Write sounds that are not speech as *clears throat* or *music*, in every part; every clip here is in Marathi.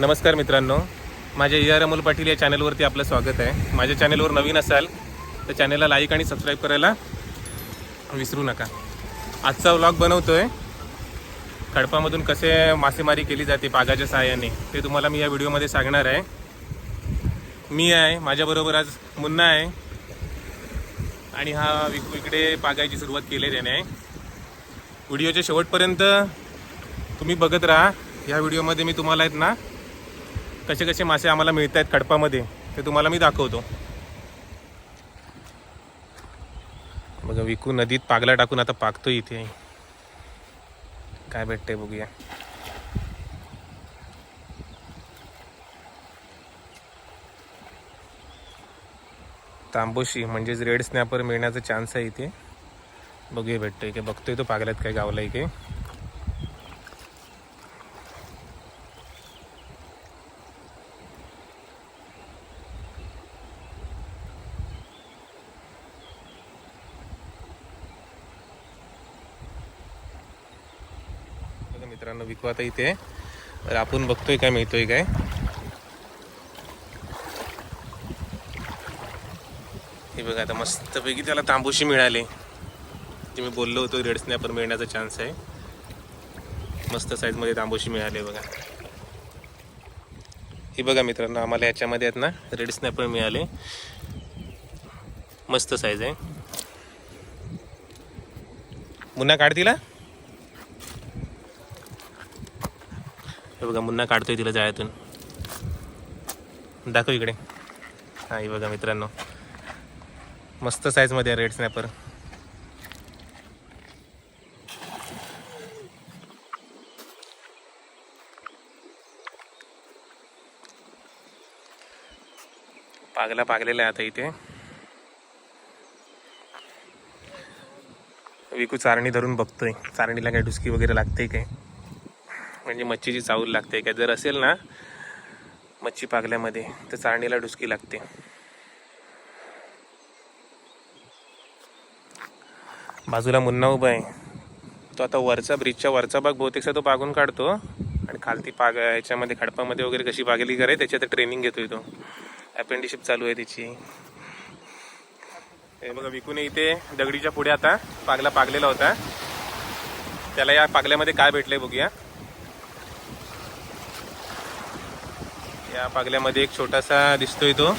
नमस्कार मित्रांनो. माझ्या ए आर अमोल पाटील या चॅनलवरती आपलं स्वागत आहे. माझ्या चॅनलवर नवीन असाल तर चॅनलला लाईक आणि सबस्क्राईब करायला विसरू नका. आजचा व्लॉग बनवतो आहे खडपामधून कसे मासेमारी केली जाते पागाच्या सहाय्याने ते तुम्हाला मी या व्हिडिओमध्ये सांगणार आहे. मी आहे माझ्याबरोबर आज मुन्ना आहे. आणि हा विकू इकडे पागायची सुरुवात केली आहे. त्याने व्हिडिओच्या शेवटपर्यंत तुम्ही बघत राहा. या व्हिडिओमध्ये मी तुम्हाला आहेत ना कसे कसे मासे आम्हाला मिळत आहेत खडपामध्ये ते तुम्हाला मी दाखवतो. बघा विकू नदीत पागला टाकून आता पाकतो इथे. काय भेटते बघूया. तांबोशी म्हणजेच रेड स्नॅपर मिळण्याचा चान्स आहे इथे. बघूया भेटतोय की बघतोय तो पागल्यात काय गावला इथे मित्रांनो विकू आता इथे. तर आपण बघतोय काय मिळतोय काय. हे बघा आता मस्तपैकी त्याला तांबूशी मिळाले. जे मी बोललो होतो रेड स्नॅपर मिळण्याचा चान्स आहे. मस्त साईजमध्ये तांबूशी मिळाले बघा. हे बघा मित्रांनो आम्हाला याच्यामध्ये आहेत ना रेड स्नॅपर मिळाले. मस्त साईज आहे. मुन्ना काढतीला हे बघा मुन्ना काढतोय तिला जाळ्यातून. दाखव इकडे. हा हे बघा मित्रांनो. मस्त साईजमध्ये आहे रेड स्नॅपर पागला पागलेला आहे आता इथे. विकू चारणी धरून बघतोय. चारणीला काय डुसकी वगैरे लागते काय? म्हणजे मच्छीची चावल लागते. काय जर असेल ना मच्छी पागल्यामध्ये तर चारणीला डुसकी लागते. बाजूला मुन्ना उभा आहे. तो आता वरचा ब्रिजच्या वरचा भाग बहुतेकसा तो पागून काढतो. आणि खालती पाग याच्यामध्ये खडपामध्ये वगैरे कशी पागली करे त्याची आता ट्रेनिंग घेतोय तो. अपेंडिशिप चालू आहे त्याची. हे बघा विकून इथे दगडीच्या पुढे आता पागला पागलेला होता. त्याला या पागल्यामध्ये काय भेटलंय बघूया. या पागल्यामध्ये एक छोटासा दिसतोय तो.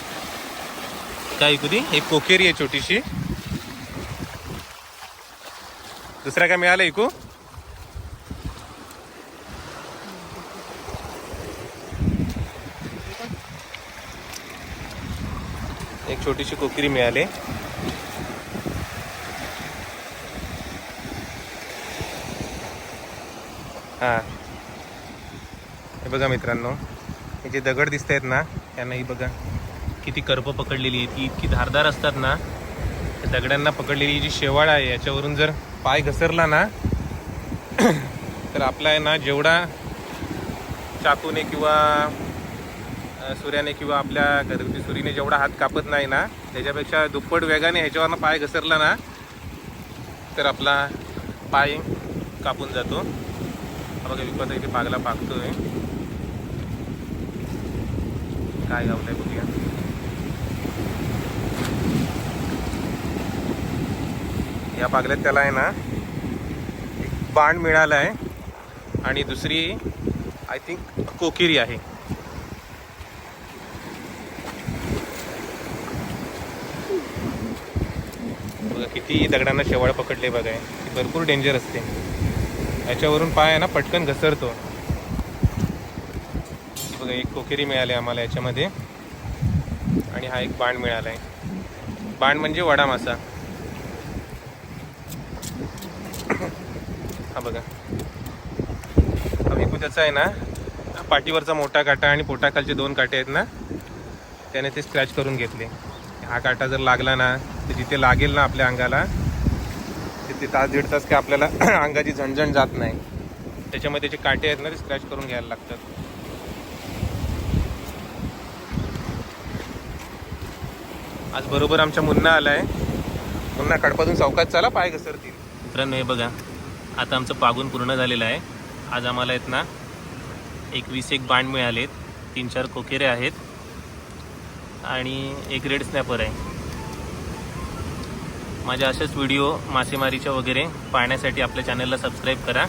काय कुदी एक कोकेरी आहे छोटीशी. दुसरा काय मिळालं ऐकू एक छोटीशी कोकिरी मिळाली. हा. हे बघा मित्रांनो. हे जे दगड दिसत आहेत ना त्यांनाही बघा. किती करप पकडलेली आहे ती इतकी धारदार असतात ना त्या दगडांना पकडलेली जी शेवाळ आहे याच्यावरून जर पाय घसरला ना *clears throat* तर आपला आहे ना जेवढा चाकूने किंवा सूर्याने किंवा आपल्या घरगुती सुरीने जेवढा हात कापत नाही ना त्याच्यापेक्षा दुप्पट वेगाने ह्याच्यावरनं पाय घसरला ना तर आपला पाय कापून जातो. बघा विकत इथे पागला पाकतोय काय गावलंय बघूया. या बागल्यात त्याला आहे ना एक बाण मिळाला आहे आणि दुसरी आय थिंक कोकिरी आहे. बघा किती दगडांना शेवाळ पकडले बघा. भरपूर डेंजर असते. याच्यावरून पाय आहे ना पटकन घसरतो. बघा एक कोकेरी मिळाली आम्हाला याच्यामध्ये. आणि हा एक बाण मिळाला आहे बाण म्हणजे वडा मासा हा बघा. हा विकू त्याचा आहे ना पाठीवरचा मोठा काटा आणि पोटाखालचे दोन काटे आहेत ना त्याने ते स्क्रॅच करून घेतले. हा काटा जर लागला ना तर जिथे लागेल ना आपल्या अंगाला तिथे तास दीड तास की आपल्याला *clears throat* अंगाची झणझण जात नाही. त्याच्यामध्ये त्याचे काटे आहेत ना ते स्क्रॅच करून घ्यायला लागतात. आज बरोबर आमच्या मुन्ना आला आहे मुन्ना कडपातून चौकात चला पाय घसरतील. मित्रांनो हे बघा. आता आमचं पागून पूर्ण झालेलं आहे. आज आम्हाला आहेत ना एकवीस एक बाण मिळालेत. तीन चार कोकेरे आहेत. आणि एक रेड स्नॅपर आहे. माझ्या असेच व्हिडिओ मासेमारीच्या वगैरे पाहण्यासाठी आपल्या चॅनलला सबस्क्राईब करा.